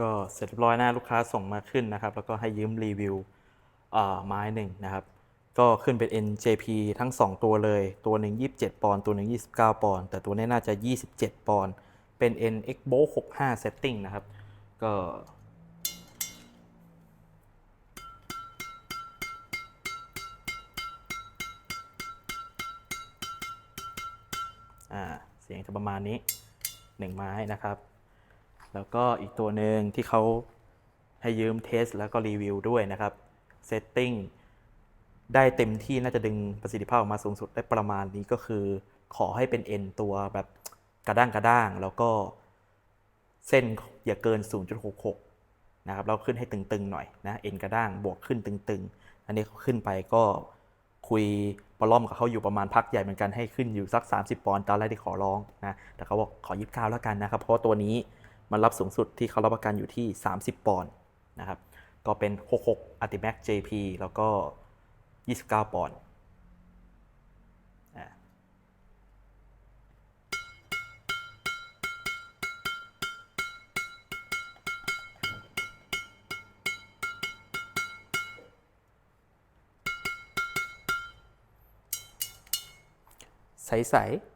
ก็เสร็จเรียบร้อยนะลูกค้าส่งมาขึ้นนะครับ แล้วก็ให้ยืมรีวิวไม้หนึ่งนะครับ ก็ขึ้นเป็น NJP ทั้ง 2 ตัวเลย ตัวหนึ่ง27 ปอนด์ตัวหนึ่ง29 ปอนด์แต่ตัวนี้น่าจะ 27 ปอนด์เป็น NXBO 65 setting นะครับ ก็เสียงจะประมาณนี้ 1 ไม้นะครับ แล้วก็อีกตัวหนึ่งที่เขาให้ยืมเทสแล้วก็รีวิวด้วยนะครับเซตติ้งได้เต็มที่น่าจะดึงประสิทธิภาพออกมาสูงสุดได้ประมาณนี้ก็คือ ขอให้เป็นเอ็นตัวแบบกระด้างกระด้าง แล้วก็เส้นอย่าเกิน 0.66 นะครับ เราขึ้นให้ตึงๆหน่อยนะเอ็นกระด้างบวกขึ้นตึงๆ อันนี้เขาขึ้นไปก็คุยปล้อมกับเขาอยู่ประมาณพักใหญ่เหมือนกันให้ขึ้นอยู่สัก 30 ปอนด์ตอนแรกที่ขอร้องนะแต่เขาบอกขอ 29 แล้วกันนะครับ เพราะว่าตัวนี้ มันรับสูงสุดที่เขารับประกันอยู่ที่ 30 ปอนด์นะครับ ก็เป็น 66 a r t i m a x JP แล้วก็ 29 ปอนด์ใสๆ